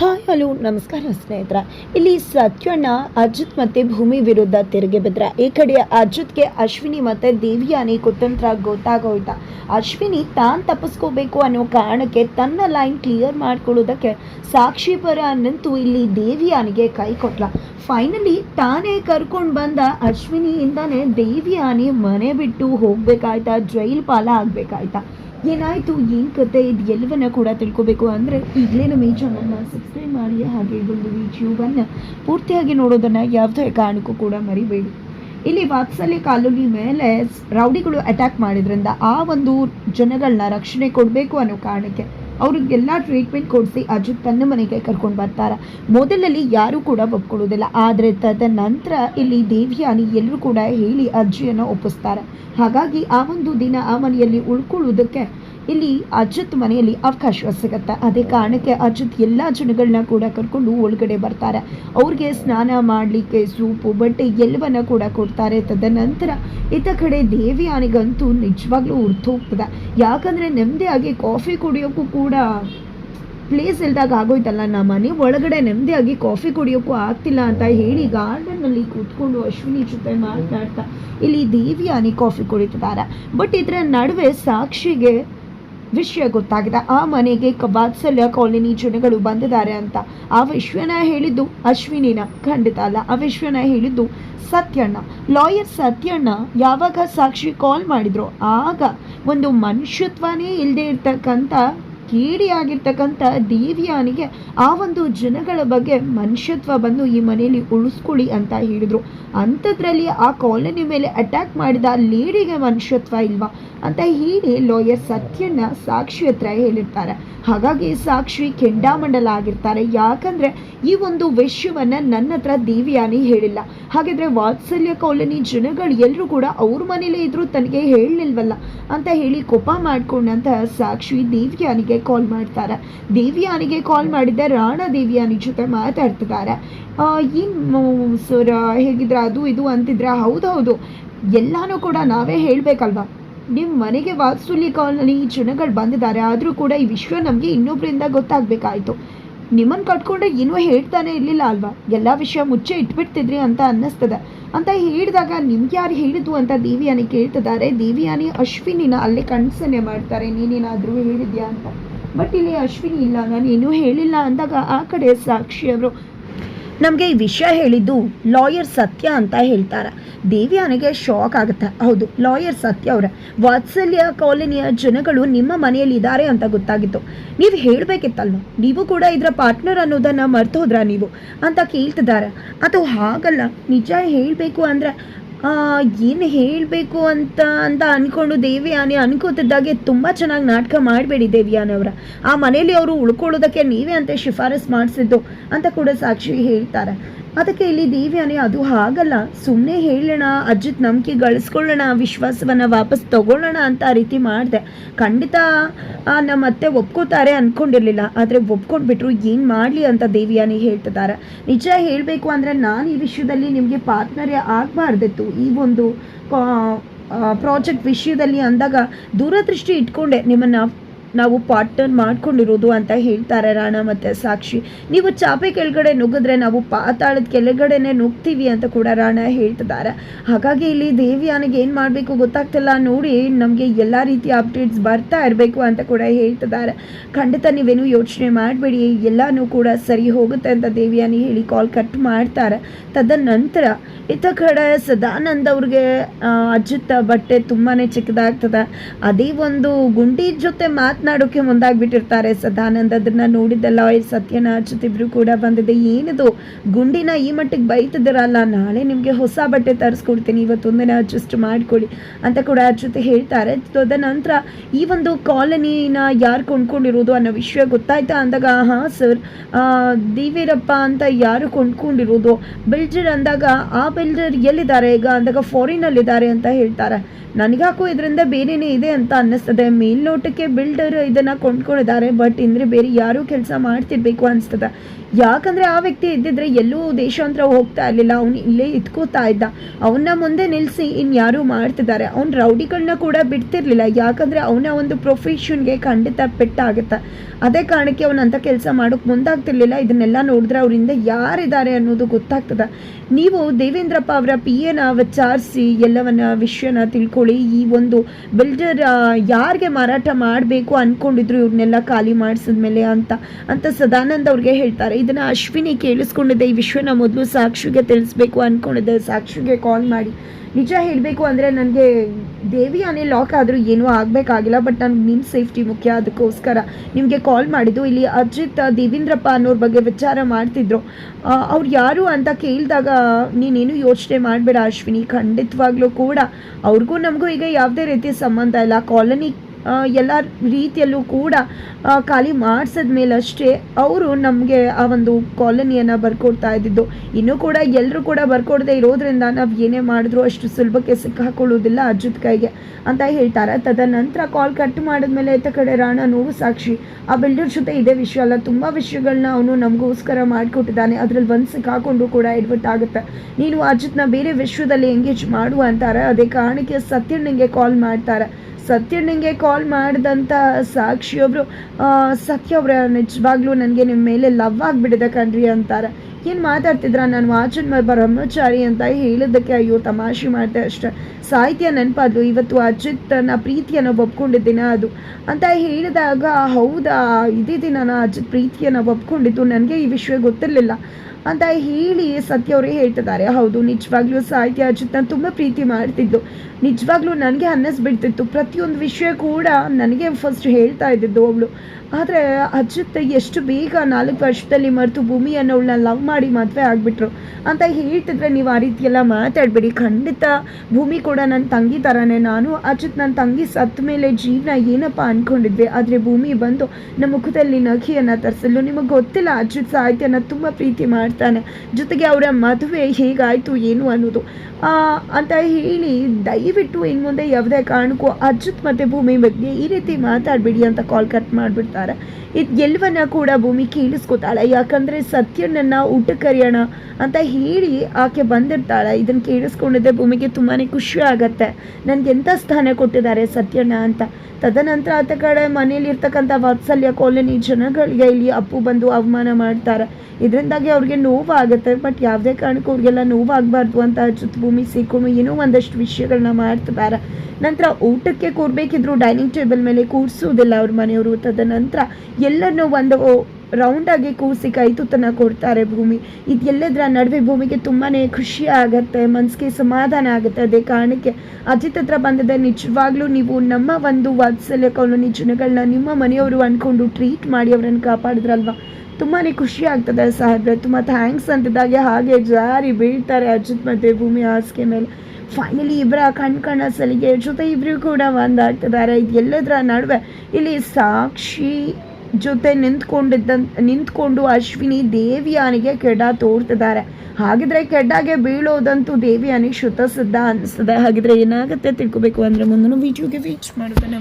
Hi, hello, ನಮಸ್ಕಾರ ಸ್ನೇಹಿತರ. ಇಲ್ಲಿ ಸತ್ಯಣ್ಣ, ಅಜಿತ್ ಮತ್ತೆ ಭೂಮಿ ವಿರುದ್ಧ ತಿರುಗಿ ಬಿದ್ರ. ಈ ಕಡೆ ಅಜಿತ್ಗೆ ಅಶ್ವಿನಿ ಮತ್ತೆ ದೇವಿಯಾನಿ ಕುತಂತ್ರ ಗೊತ್ತಾಗೋಯ್ತ. ಅಶ್ವಿನಿ ತಾನು ತಪ್ಪಿಸ್ಕೋಬೇಕು ಅನ್ನೋ ಕಾರಣಕ್ಕೆ ತನ್ನ ಲೈನ್ ಕ್ಲಿಯರ್ ಮಾಡ್ಕೊಳ್ಳೋದಕ್ಕೆ ಸಾಕ್ಷಿ ಪರ ನಿಂತು ಇಲ್ಲಿ ದೇವಿಯಾನಿಗೆ ಕೈ ಕೊಟ್ಲ. ಫೈನಲಿ ತಾನೇ ಕರ್ಕೊಂಡು ಬಂದ ಅಶ್ವಿನಿಯಿಂದಾನೇ ದೇವಿಯಾನಿ ಮನೆ ಬಿಟ್ಟು ಹೋಗ್ಬೇಕಾಯ್ತಾ, ಜೈಲ್ ಪಾಲ ಆಗ್ಬೇಕಾಯ್ತಾ. ಏನಾಯ್ತು? ಏನು ಕತೆ? ಇದು ಎಲ್ಲವನ್ನ ಕೂಡ ತಿಳ್ಕೊಬೇಕು. ಅಂದರೆ ಈಗಲೇ ನಮ್ಮ ಈ ಚಾನಲ್ನ ಸಬ್ಸ್ಕ್ರೈಬ್ ಮಾಡಿ, ಹಾಗೆ ಒಂದು ವಿಡಿಯೋವನ್ನು ಪೂರ್ತಿಯಾಗಿ ನೋಡೋದನ್ನು ಯಾವುದೇ ಕಾರಣಕ್ಕೂ ಕೂಡ ಮರಿಬೇಡಿ. ಇಲ್ಲಿ ವಾತ್ಸಲ್ಯ ಕಾಲೋನಿ ಮೇಲೆ ರೌಡಿಗಳು ಅಟ್ಯಾಕ್ ಮಾಡಿದ್ರಿಂದ ಆ ಒಂದು ಜನಗಳನ್ನ ರಕ್ಷಣೆ ಕೊಡಬೇಕು ಅನ್ನೋ ಕಾರಣಕ್ಕೆ ಅವ್ರಿಗೆಲ್ಲ ಟ್ರೀಟ್ಮೆಂಟ್ ಕೊಡಿಸಿ ಅಜಿತ್ ತನ್ನ ಮನೆಗೆ ಕರ್ಕೊಂಡು ಬರ್ತಾರೆ. ಮೊದಲಲ್ಲಿ ಯಾರೂ ಕೂಡ ಒಪ್ಕೊಳ್ಳೋದಿಲ್ಲ. ಆದರೆ ತದನಂತರ ಇಲ್ಲಿ ದೇವ್ಯಾನಿ ಎಲ್ಲರೂ ಕೂಡ ಹೇಳಿ ಅರ್ಜಿಯನ್ನು ಒಪ್ಪಿಸ್ತಾರೆ. ಹಾಗಾಗಿ ಆ ಒಂದು ದಿನ ಆ ಮನೆಯಲ್ಲಿ ಉಳ್ಕೊಳ್ಳೋದಕ್ಕೆ ಇಲ್ಲಿ ಅಜಿತ್ ಮನೆಯಲ್ಲಿ ಅವಕಾಶ ಸಿಗುತ್ತೆ. ಅದೇ ಕಾರಣಕ್ಕೆ ಅಜಿತ್ ಎಲ್ಲ ಜನಗಳನ್ನ ಕೂಡ ಕರ್ಕೊಂಡು ಒಳಗಡೆ ಬರ್ತಾರೆ. ಅವ್ರಿಗೆ ಸ್ನಾನ ಮಾಡಲಿಕ್ಕೆ ಸೂಪು, ಬಟ್ಟೆ ಎಲ್ಲವನ್ನ ಕೂಡ ಕೊಡ್ತಾರೆ. ತದನಂತರ ಇತ್ತ ಕಡೆ ದೇವಿಯಾನಿಗಂತೂ ನಿಜವಾಗ್ಲೂ ಹೋಗ್ತದೆ ಯಾಕಂದರೆ ನೆಮ್ಮದಿಯಾಗಿ ಕಾಫಿ ಕುಡಿಯೋಕ್ಕೂ ಕೂಡ ಪ್ಲೇಸ್ ಇಲ್ದಾಗ ಆಗೋಯ್ತಲ್ಲ. ನಮ್ಮ ಮನೆ ಒಳಗಡೆ ನೆಮ್ಮದಿಯಾಗಿ ಕಾಫಿ ಕುಡಿಯೋಕ್ಕೂ ಆಗ್ತಿಲ್ಲ ಅಂತ ಹೇಳಿ ಗಾರ್ಡನ್ನಲ್ಲಿ ಕೂತ್ಕೊಂಡು ಅಶ್ವಿನಿ ಜೊತೆ ಮಾತನಾಡ್ತಾ ಇಲ್ಲಿ ದೇವಿಯಾನಿ ಕಾಫಿ ಕುಡಿತಿದ್ದಾರೆ. ಬಟ್ ಇದರ ನಡುವೆ ಸಾಕ್ಷಿಗೆ ವಿಷಯ ಗೊತ್ತಾಗಿದೆ. ಆ ಮನೆಗೆ ಕಬಾತ್ಸಲ್ಯ ಕಾಲೋನಿ ಜನಗಳು ಬಂದಿದ್ದಾರೆ ಅಂತ. ಆ ವಿಶ್ವನ ಹೇಳಿದ್ದು ಅಶ್ವಿನಿನ ಖಂಡಿತ ಅಲ್ಲ. ಆ ವಿಶ್ವನ ಹೇಳಿದ್ದು ಸತ್ಯಣ್ಣ. ಲಾಯರ್ ಸತ್ಯಣ್ಣ ಯಾವಾಗ ಸಾಕ್ಷಿ ಕಾಲ್ ಮಾಡಿದ್ರು, ಆಗ ಒಂದು ಮನುಷ್ಯತ್ವನೇ ಇಲ್ಲದೆ ಇರ್ತಕ್ಕಂಥ ಕೇಡಿಯಾಗಿರ್ತಕ್ಕಂಥ ದೇವಿಯಾನಿಗೆ ಆ ಒಂದು ಜನಗಳ ಬಗ್ಗೆ ಮನುಷ್ಯತ್ವ ಬಂದು ಈ ಮನೆಯಲ್ಲಿ ಉಳಿಸ್ಕೊಳ್ಳಿ ಅಂತ ಹೇಳಿದರು. ಅಂಥದ್ರಲ್ಲಿ ಆ ಕಾಲೋನಿ ಮೇಲೆ ಅಟ್ಯಾಕ್ ಮಾಡಿದ ಲೇಡಿಗೆ ಮನುಷ್ಯತ್ವ ಇಲ್ವಾ ಅಂತ ಹೇಳಿ ಲಾಯರ್ ಸತ್ಯಣ್ಣ ಸಾಕ್ಷಿ ಹತ್ರ ಹೇಳಿರ್ತಾರೆ. ಹಾಗಾಗಿ ಸಾಕ್ಷಿ ಕೆಂಡಾಮಂಡಲ ಆಗಿರ್ತಾರೆ. ಯಾಕಂದರೆ ಈ ಒಂದು ವಿಷಯವನ್ನು ನನ್ನ ಹತ್ರ ದೇವಿಯಾನಿ ಹೇಳಿಲ್ಲ. ಹಾಗಿದ್ರೆ ವಾತ್ಸಲ್ಯ ಕಾಲೋನಿ ಜನಗಳು ಎಲ್ಲರೂ ಕೂಡ ಅವ್ರ ಮನೇಲೇ ಇದ್ರು ತನಗೆ ಹೇಳಲಿಲ್ವಲ್ಲ ಅಂತ ಹೇಳಿ ಕೋಪ ಮಾಡಿಕೊಂಡಂತಹ ಸಾಕ್ಷಿ ದೇವಿಯಾನಿಗೆ ಕಾಲ್ ಮಾಡ್ತಾರೆ. ದೇವಿಯಾನಿಗೆ ಕಾಲ್ ಮಾಡಿದ್ದೆ, ರಾಣ ದೇವಿಯಾನಿ ಜೊತೆ ಮಾತಾಡ್ತಿದ್ದಾರೆ. ಏನು ಸರ್, ಹೇಗಿದ್ರೆ ಅದು ಇದು ಅಂತಿದ್ರೆ, ಹೌದೌದು. ಎಲ್ಲನೂ ಕೂಡ ನಾವೇ ಹೇಳಬೇಕಲ್ವಾ? ನಿಮ್ಮ ಮನೆಗೆ ವಾತ್ಸಲ್ಯ ಕಾಲೋನಿ ಜನಗಳು ಬಂದಿದ್ದಾರೆ, ಆದರೂ ಕೂಡ ಈ ವಿಶ್ವ ನಮಗೆ ಇನ್ನೊಬ್ಬರಿಂದ ಗೊತ್ತಾಗಬೇಕಾಯಿತು. ನಿಮ್ಮನ್ನು ಕಟ್ಕೊಂಡ್ರೆ ಏನೂ ಹೇಳ್ತಾನೆ ಇರಲಿಲ್ಲ ಅಲ್ವಾ? ಎಲ್ಲ ವಿಷಯ ಮುಚ್ಚೆ ಇಟ್ಬಿಡ್ತಿದ್ರಿ ಅಂತ ಅನ್ನಿಸ್ತದೆ. ಅಂತ ಹೇಳಿದಾಗ ನಿಮ್ಗೆ ಯಾರು ಹೇಳಿದ್ದು ಅಂತ ದೇವಿಯಾನಿ ಕೇಳ್ತಿದ್ದಾರೆ. ದೇವಿಯಾನಿ ಅಶ್ವಿನಿನ ಅಲ್ಲೇ ಕಣ್ಸನ್ನೇ ಮಾಡ್ತಾರೆ, ನೀನೇನಾದರೂ ಹೇಳಿದ್ಯಾ ಅಂತ. ಬಟ್ ಇಲ್ಲಿ ಅಶ್ವಿನಿ ಇಲ್ಲ, ನಾನು ಏನೂ ಹೇಳಿಲ್ಲ ಅಂದಾಗ ಆ ಕಡೆ ಸಾಕ್ಷಿ ಅವರು. ನಮಗೆ ಈ ವಿಷಯ ಹೇಳಿದ್ದು ಲಾಯರ್ ಸತ್ಯ ಅಂತ ಹೇಳ್ತಾರೆ. ದೇವ್ಯಾನಿಗೆ ಶಾಕ್ ಆಗುತ್ತೆ. ಹೌದು, ಲಾಯರ್ ಸತ್ಯ ಅವರ. ವಾತ್ಸಲ್ಯ ಕಾಲೋನಿಯ ಜನಗಳು ನಿಮ್ಮ ಮನೆಯಲ್ಲಿ ಇದ್ದಾರೆ ಅಂತ ಗೊತ್ತಾಗಿತ್ತು. ನೀವು ಹೇಳಬೇಕಿತ್ತಲ್ವ? ನೀವು ಕೂಡ ಇದರ ಪಾರ್ಟ್ನರ್ ಅನ್ನೋದನ್ನು ಮರ್ತೋದ್ರಾ ನೀವು? ಅಂತ ಕೇಳ್ತಿದ್ದಾರೆ. ಅದು ಹಾಗಲ್ಲ. ನಿಜ ಹೇಳಬೇಕು ಅಂದರೆ ಏನು ಹೇಳಬೇಕು ಅಂತ ಅಂತ ಅಂದ್ಕೊಂಡು ದೇವಿಯಾನಿ ಅನ್ಕೋತಿದ್ದಾಗೆ ತುಂಬ ಚೆನ್ನಾಗಿ ನಾಟಕ ಮಾಡಬೇಡಿ ದೇವಿಯಾನವರ ಆ ಮನೆಯಲ್ಲಿ ಅವರು ಉಳ್ಕೊಳ್ಳೋದಕ್ಕೆ ನೀವೇ ಅಂತ ಶಿಫಾರಸ್ ಮಾಡಿಸಿದ್ದು ಅಂತ ಕೂಡ ಸಾಕ್ಷಿ ಹೇಳ್ತಾರೆ. ಅದಕ್ಕೆ ಇಲ್ಲಿ ದೇವಿಯಾನಿ ಅದು ಹಾಗಲ್ಲ. ಸುಮ್ಮನೆ ಹೇಳೋಣ ಅಜ್ಜಿತ್ ನಂಬಿಕೆ ಗಳಿಸ್ಕೊಳ್ಳೋಣ, ವಿಶ್ವಾಸವನ್ನು ವಾಪಸ್ ತಗೊಳ್ಳೋಣ ಅಂತ ಆ ರೀತಿ ಮಾಡಿದೆ. ಖಂಡಿತ ನಮ್ಮ ಅತ್ತೆ ಒಪ್ಕೋತಾರೆ ಅಂದ್ಕೊಂಡಿರಲಿಲ್ಲ ಆದರೆ ಒಪ್ಕೊಂಡ್ಬಿಟ್ರು, ಏನು ಮಾಡಲಿ ಅಂತ ದೇವಿಯಾನಿ ಹೇಳ್ತಿದ್ದಾರೆ ನಿಜ ಹೇಳಬೇಕು ಅಂದರೆ ನಾನು ಈ ವಿಷಯದಲ್ಲಿ ನಿಮಗೆ ಪಾರ್ಟ್ನರೇ ಆಗಬಾರ್ದಿತ್ತು. ಈ ಒಂದು ಪ್ರಾಜೆಕ್ಟ್ ವಿಷಯದಲ್ಲಿ ಅಂದಾಗ ದೂರದೃಷ್ಟಿ ಇಟ್ಕೊಂಡೆ. ನಿಮ್ಮನ್ನು ನಾವು ಪಾರ್ಟ್ನರ್ ಮಾಡ್ಕೊಂಡಿರೋದು ಅಂತ ಹೇಳ್ತಾರೆ ರಾಣ ಮತ್ತು ಸಾಕ್ಷಿ. ನೀವು ಚಾಪೆ ಕೆಳಗಡೆ ನುಗ್ಗಿದ್ರೆ ನಾವು ಪಾತಾಳದ ಕೆಳಗಡೆನೆ ನುಗ್ತೀವಿ ಅಂತ ಕೂಡ ರಾಣ ಹೇಳ್ತಿದ್ದಾರೆ. ಹಾಗಾಗಿ ಇಲ್ಲಿ ದೇವಿಯಾನಿಗೆ ಏನು ಮಾಡಬೇಕು ಗೊತ್ತಾಗ್ತಿಲ್ಲ. ನೋಡಿ, ನಮಗೆ ಎಲ್ಲ ರೀತಿಯ ಅಪ್ಡೇಟ್ಸ್ ಬರ್ತಾ ಇರಬೇಕು ಅಂತ ಕೂಡ ಹೇಳ್ತಿದ್ದಾರೆ. ಖಂಡಿತ ನೀವೇನು ಯೋಚನೆ ಮಾಡಬೇಡಿ. ಎಲ್ಲನೂ ಕೂಡ ಸರಿ ಹೋಗುತ್ತೆ ಅಂತ ದೇವಿಯಾನಿ ಹೇಳಿ ಕಾಲ್ ಕಟ್ ಮಾಡ್ತಾರೆ. ತದನಂತರ ಇತ್ತ ಕಡೆ ಸದಾನಂದ್ ಅವ್ರಿಗೆ ಅಜ್ಜುತ್ತ ಬಟ್ಟೆ ತುಂಬಾ ಚಿಕ್ಕದಾಗ್ತದೆ. ಅದೇ ಒಂದು ಗುಂಡಿ ಜೊತೆ ಮಾತನಾಡೋಕೆ ಮುಂದಾಗ್ಬಿಟ್ಟಿರ್ತಾರೆ. ಸದಾನಂದ ಅದನ್ನ ನೋಡಿದ್ದಲ್ಲ ಈ ಸತ್ಯನ ಅಚ್ಯುತ್ ಇಬ್ರು ಕೂಡ ಬಂದಿದೆ. ಏನಿದು? ಗುಂಡಿನ ಈ ಮಟ್ಟಿಗೆ ಬೈತಿದ್ದೀರಲ್ಲ, ನಾಳೆ ನಿಮಗೆ ಹೊಸ ಬಟ್ಟೆ ತರಿಸ್ಕೊಡ್ತೀನಿ. ಇವತ್ತೊಂದಿನ ಅಡ್ಜಸ್ಟ್ ಮಾಡ್ಕೊಳ್ಳಿ ಅಂತ ಕೂಡ ಜೊತೆ ಹೇಳ್ತಾರೆ. ತದನಂತರ ಈ ಒಂದು ಕಾಲನಿನ ಯಾರು ಕೊಂಡ್ಕೊಂಡಿರೋದು ಅನ್ನೋ ವಿಷಯ ಗೊತ್ತಾಯ್ತಾ? ಅಂದಾಗ, ಹಾಂ ಸರ್ ದಿವೀರಪ್ಪ ಅಂತ ಯಾರು ಕೊಂಡ್ಕೊಂಡಿರೋದು? ಬಿಲ್ಡರ್ ಅಂದಾಗ, ಆ ಬಿಲ್ಡರ್ ಎಲ್ಲಿದ್ದಾರೆ? ಈಗ ಅಂದಾಗ ಫಾರಿನಲ್ಲಿದ್ದಾರೆ ಅಂತ ಹೇಳ್ತಾರೆ. ನನಗಾಕೂ ಇದರಿಂದ ಬೇರೆನೇ ಇದೆ ಅಂತ ಅನ್ನಿಸ್ತದೆ. ಮೇಲ್ನೋಟಕ್ಕೆ ಬಿಲ್ಡರ್ ಬಿಲ್ಡರ್ ಇದನ್ನು ಕೊಂಡ್ಕೊಂಡಿದ್ದಾರೆ, ಬಟ್ ಅಂದರೆ ಬೇರೆ ಯಾರೂ ಕೆಲಸ ಮಾಡ್ತಿರ್ಬೇಕು ಅನಿಸ್ತದೆ. ಯಾಕಂದರೆ ಆ ವ್ಯಕ್ತಿ ಇದ್ದಿದ್ರೆ ಎಲ್ಲೂ ದೇಶಾಂತರ ಹೋಗ್ತಾ ಇರಲಿಲ್ಲ, ಅವನು ಇಲ್ಲೇ ಇದ್ಕೋತಾ ಇದ್ದ. ಅವನ್ನ ಮುಂದೆ ನಿಲ್ಲಿಸಿ ಇನ್ಯಾರೂ ಮಾಡ್ತಿದ್ದಾರೆ. ಅವ್ನು ರೌಡಿಗಳನ್ನ ಕೂಡ ಬಿಡ್ತಿರ್ಲಿಲ್ಲ. ಯಾಕಂದರೆ ಅವನ ಒಂದು ಪ್ರೊಫೆಷನ್ಗೆ ಖಂಡಿತ ಪೆಟ್ಟಾಗುತ್ತೆ. ಅದೇ ಕಾರಣಕ್ಕೆ ಅವನು ಅಂಥ ಕೆಲಸ ಮಾಡೋಕ್ಕೆ ಮುಂದಾಗ್ತಿರ್ಲಿಲ್ಲ. ಇದನ್ನೆಲ್ಲ ನೋಡಿದ್ರೆ ಅವರಿಂದ ಯಾರಿದ್ದಾರೆ ಅನ್ನೋದು ಗೊತ್ತಾಗ್ತದೆ. ನೀವು ದೇವೇಂದ್ರಪ್ಪ ಅವರ ಪಿ ಎನ ವಿಚಾರಿಸಿ, ಎಲ್ಲವನ್ನ ವಿಷಯನ ತಿಳ್ಕೊಳ್ಳಿ. ಈ ಒಂದು ಬಿಲ್ಡರ್ ಯಾರಿಗೆ ಮಾರಾಟ ಮಾಡಬೇಕು ಅಂದ್ಕೊಂಡಿದ್ರು ಇವ್ರನ್ನೆಲ್ಲ ಖಾಲಿ ಮಾಡಿಸಿದ್ಮೇಲೆ ಅಂತ ಅಂತ ಸದಾನಂದ್ ಅವ್ರಿಗೆ ಹೇಳ್ತಾರೆ. ಇದನ್ನು ಅಶ್ವಿನಿ ಕೇಳಿಸ್ಕೊಂಡಿದ್ದೆ, ಈ ವಿಶ್ವನ ಮೊದಲು ಸಾಕ್ಷಿಗೆ ತಿಳಿಸ್ಬೇಕು ಅಂದ್ಕೊಂಡಿದ್ದೆ ಸಾಕ್ಷಿಗೆ ಕಾಲ್ ಮಾಡಿ. ನಿಜ ಹೇಳಬೇಕು ಅಂದರೆ ನನಗೆ ದೇವಿ ಅನೇ ಲಾಕ್ ಆದರೂ ಏನೂ ಆಗಬೇಕಾಗಿಲ್ಲ ಬಟ್ ನನಗೆ ನಿಮ್ಮ ಸೇಫ್ಟಿ ಮುಖ್ಯ. ಅದಕ್ಕೋಸ್ಕರ ನಿಮಗೆ ಕಾಲ್ ಮಾಡಿದ್ದು. ಇಲ್ಲಿ ಅಜಿತ್ ದೇವೇಂದ್ರಪ್ಪ ಅನ್ನೋರ ಬಗ್ಗೆ ವಿಚಾರ ಮಾಡ್ತಿದ್ರು. ಅವ್ರು ಯಾರು ಅಂತ ಕೇಳಿದಾಗ ನೀನೇನು ಯೋಚನೆ ಮಾಡಬೇಡ ಅಶ್ವಿನಿ. ಖಂಡಿತವಾಗ್ಲೂ ಕೂಡ ಅವ್ರಿಗೂ ನಮಗೂ ಈಗ ಯಾವುದೇ ರೀತಿ ಸಂಬಂಧ ಇಲ್ಲ. ಕಾಲನಿ ಎಲ್ಲ ರೀತಿಯಲ್ಲೂ ಕೂಡ ಖಾಲಿ ಮಾಡಿಸಿದ ಮೇಲಷ್ಟೇ ಅವರು ನಮಗೆ ಆ ಒಂದು ಕಾಲೋನಿಯನ್ನು ಬರ್ಕೊಡ್ತಾ ಇದ್ದಿದ್ದು. ಇನ್ನೂ ಕೂಡ ಎಲ್ಲರೂ ಕೂಡ ಬರ್ಕೊಡದೆ ಇರೋದ್ರಿಂದ ನಾವು ಏನೇ ಮಾಡಿದ್ರು ಅಷ್ಟು ಸುಲಭಕ್ಕೆ ಸಿಕ್ಕಾಕೊಳ್ಳೋದಿಲ್ಲ ಅಜ್ಜದ ಕೈಗೆ ಅಂತ ಹೇಳ್ತಾರೆ. ತದನಂತರ ಕಾಲ್ ಕಟ್ ಮಾಡಿದ್ಮೇಲೆ ಎತ್ತ ಕಡೆ ರಾಣ ನೋವು ಸಾಕ್ಷಿ. ಆ ಬಿಲ್ಡರ್ ಜೊತೆ ಇದೇ ವಿಷಯ ಅಲ್ಲ, ತುಂಬ ವಿಷಯಗಳನ್ನ ಅವನು ನಮಗೋಸ್ಕರ ಮಾಡಿಕೊಟ್ಟಿದ್ದಾನೆ. ಅದರಲ್ಲಿ ಒಂದು ಸಿಕ್ಕಾಕೊಂಡು ಕೂಡ ಎಡ್ವರ್ಟ್ ಆಗುತ್ತೆ. ನೀನು ಅಜಿತ್ನ ಬೇರೆ ವಿಶ್ವದಲ್ಲಿ ಎಂಗೇಜ್ ಮಾಡು ಅಂತಾರೆ. ಅದೇ ಕಾರಣಕ್ಕೆ ಸತ್ಯಣ್ಣಗೆ ಕಾಲ್ ಮಾಡ್ತಾರೆ. ಸತ್ಯಣ್ಣಂಗೆ ಕಾಲ್ ಮಾಡಿದಂಥ ಸಾಕ್ಷಿಯೊಬ್ಬರು ಸತ್ಯ ಅವರ ನಿಜವಾಗ್ಲೂ ನನಗೆ ನಿಮ್ಮ ಮೇಲೆ ಲವ್ ಆಗಿಬಿಟ್ಟಿದೆ ಕಣ್ರಿ ಅಂತಾರೆ. ಏನು ಮಾತಾಡ್ತಿದ್ರ ನಾನು ವಾಚನ್ ಬ್ರಹ್ಮಚಾರಿ ಅಂತ ಹೇಳಿದ್ದಕ್ಕೆ ಅಯ್ಯೋ ತಮಾಷೆ ಮಾಡಿದೆ ಅಷ್ಟೆ. ಸಾಹಿತ್ಯ ನೆನಪಾದ್ಲು, ಇವತ್ತು ಅಜಿತ್ನ ಪ್ರೀತಿಯನ್ನು ಒಪ್ಕೊಂಡಿದ್ದೀನ ಅದು. ಅಂತ ಹೇಳಿದಾಗ, ಹೌದಾ, ಇದೇ ದಿನ ಅಜಿತ್ ಪ್ರೀತಿಯನ್ನು ಒಪ್ಕೊಂಡಿದ್ದು ನನಗೆ ಈ ವಿಷಯ ಗೊತ್ತಿರಲಿಲ್ಲ. ಅಂತ ಹೇಳಿ ಸತ್ಯ ಹೇಳ್ತಿದ್ದಾರೆ. ಹೌದು, ನಿಜವಾಗ್ಲೂ ಸಾಹಿತ್ಯ ಅಜಿತ್ನ ತುಂಬ ಪ್ರೀತಿ ಮಾಡ್ತಿದ್ದು. ನಿಜವಾಗ್ಲೂ ನನಗೆ ಅನ್ನಿಸ್ಬಿಡ್ತಿತ್ತು. ಪ್ರತಿಯೊಂದು ವಿಷಯ ಕೂಡ ನನಗೆ ಫಸ್ಟ್ ಹೇಳ್ತಾ ಇದ್ದಿದ್ದು ಅವಳು. ಆದರೆ ಅಜಿತ್ ಎಷ್ಟು ಬೇಗ ನಾಲ್ಕು ವರ್ಷದಲ್ಲಿ ಮರೆತು ಭೂಮಿಯನ್ನು ಅವಳನ್ನ ಲವ್ ಮಾಡಿ ಮದುವೆ ಆಗಿಬಿಟ್ರು. ಅಂತ ಹೇಳ್ತಿದ್ರೆ ನೀವು ಆ ರೀತಿ ಎಲ್ಲ ಮಾತಾಡಬೇಡಿ. ಖಂಡಿತ ಭೂಮಿ ಕೂಡ ನನ್ನ ತಂಗಿ ಥರನೇ ನಾನು ಅಜಿತ್ ನನ್ನ ತಂಗಿ ಸತ್ತ ಮೇಲೆ ಜೀವನ ಏನಪ್ಪ ಅಂದ್ಕೊಂಡಿದ್ವಿ ಆದರೆ ಭೂಮಿ ಬಂದು ನಮ್ಮ ಮುಖದಲ್ಲಿ ನಖಿಯನ್ನು ತರಿಸಲು ನಿಮಗೆ ಗೊತ್ತಿಲ್ಲ. ಅಜಿತ್ ಸಾಹಿತ್ಯನ ತುಂಬ ಪ್ರೀತಿ ಮಾಡ್ತಾನೆ ಜೊತೆಗೆ ಅವರ ಮದುವೆ ಹೇಗಾಯಿತು, ಏನು ಅನ್ನೋದು. ಅಂತ ಹೇಳಿ ದಯವಿಟ್ಟು ಇನ್ನು ಮುಂದೆ ಯಾವುದೇ ಕಾರಣಕ್ಕೂ ಅಜಿತ್ ಮತ್ತು ಭೂಮಿ ಬಗ್ಗೆ ಈ ರೀತಿ ಮಾತಾಡಬೇಡಿ ಅಂತ ಕಾಲ್ ಕಟ್ ಮಾಡಿಬಿಡ್ತಾರೆ. ಇದು ಎಲ್ಲವನ್ನ ಕೂಡ ಭೂಮಿ ಕೇಳಿಸ್ಕೊತಾಳೆ. ಯಾಕಂದರೆ ಸತ್ಯನನ್ನ ಊಟ ಕರೆಯೋಣ ಅಂತ ಹೇಳಿ ಆಕೆ ಬಂದಿರ್ತಾಳೆ. ಇದನ್ನು ಕೇಳಿಸ್ಕೊಂಡಿದ್ದೆ ಭೂಮಿಗೆ ತುಂಬಾ ಖುಷಿ ಆಗತ್ತೆ. ನನಗೆ ಎಂಥ ಸ್ಥಾನ ಕೊಟ್ಟಿದ್ದಾರೆ ಸತ್ಯಣ್ಣ ಅಂತ. ತದನಂತರ ಆತ ಕಡೆ ಮನೇಲಿ ಇರ್ತಕ್ಕಂಥ ವಾತ್ಸಲ್ಯ ಕಾಲೋನಿ ಜನಗಳಿಗೆ ಇಲ್ಲಿ ಅಪ್ಪು ಬಂದು ಅವಮಾನ ಮಾಡ್ತಾರೆ. ಇದರಿಂದಾಗಿ ಅವ್ರಿಗೆ ನೋವಾಗುತ್ತೆ ಬಟ್ ಯಾವುದೇ ಕಾರಣಕ್ಕೂ ಅವ್ರಿಗೆಲ್ಲ ನೋವಾಗಬಾರ್ದು ಅಂತ ಭೂಮಿ ಸೇರ್ಕೊಂಡು ಏನೋ ಒಂದಷ್ಟು ವಿಷಯಗಳನ್ನ ಮಾಡ್ತಿದ್ದಾರೆ ನಂತರ ಊಟಕ್ಕೆ ಕೂರ್ಬೇಕಿದ್ರು ಡೈನಿಂಗ್ ಟೇಬಲ್ ಮೇಲೆ ಕೂರಿಸೋದಿಲ್ಲ ಅವ್ರ ಮನೆಯವರು ತದನಂತರ ಎಲ್ಲರನ್ನೂ ಒಂದು ರೌಂಡಾಗಿ ಕೂಸಿ ಕೈ ತುತ್ತನ ಕೊಡ್ತಾರೆ ಭೂಮಿ. ಇದೆಲ್ಲದರ ನಡುವೆ ಭೂಮಿಗೆ ತುಂಬಾ ಖುಷಿ ಆಗುತ್ತೆ ಮನಸ್ಸಿಗೆ ಸಮಾಧಾನ ಆಗುತ್ತೆ. ಅದೇ ಕಾರಣಕ್ಕೆ ಅಜಿತ್ ಹತ್ರ ಬಂದಿದೆ, ನಿಜವಾಗ್ಲೂ ನೀವು ನಮ್ಮ ಒಂದು ವಾತ್ಸಲ್ಯ ಕಾಲೋನಿ ಜನಗಳನ್ನ ನಿಮ್ಮ ಮನೆಯವರು ಅಂದ್ಕೊಂಡು ಟ್ರೀಟ್ ಮಾಡಿ ಅವರನ್ನು ಕಾಪಾಡಿದ್ರಲ್ವಾ? ತುಂಬಾ ಖುಷಿ ಆಗ್ತದೆ ಸಾಹೇಬ್ರೆ ತುಂಬ ಥ್ಯಾಂಕ್ಸ್ ಅಂತಿದ್ದಾಗೆ ಹಾಗೆ ಜಾರಿ ಬೀಳ್ತಾರೆ ಅಜಿತ್ ಮತ್ತು ಭೂಮಿ ಹಾಸಿಗೆ ಮೇಲೆ. ಫೈನಲಿ ಇಬ್ಬರ ಕಣ್ ಕಣ್ಣ ಸಲಿಗೆ ಜೊತೆ ಇಬ್ಬರು ಕೂಡ ಒಂದಾಗ್ತಿದ್ದಾರೆ. ಇದೆಲ್ಲದರ ನಡುವೆ ಇಲ್ಲಿ ಸಾಕ್ಷಿ ಜೊತೆ ನಿಂತ್ಕೊಂಡಿದ್ದ, ನಿಂತ್ಕೊಂಡು ಅಶ್ವಿನಿ ದೇವಿಯಾನಿಗೆ ಕೆಡ ತೋರ್ತಿದ್ದಾರೆ. ಹಾಗಿದ್ರೆ ಕೆಡ್ಡಾಗೆ ಬೀಳೋದಂತೂ ದೇವಿಯಾನಿ ಶುತ ಸಿದ್ಧ ಅನಿಸ್ತದೆ. ಹಾಗಿದ್ರೆ ಏನಾಗುತ್ತೆ ತಿಳ್ಕೊಬೇಕು ಅಂದ್ರೆ ಮುಂದಿನ ವಿಡಿಯೋಗೆ ವೀಚ್ ಮಾಡೋದನ್ನ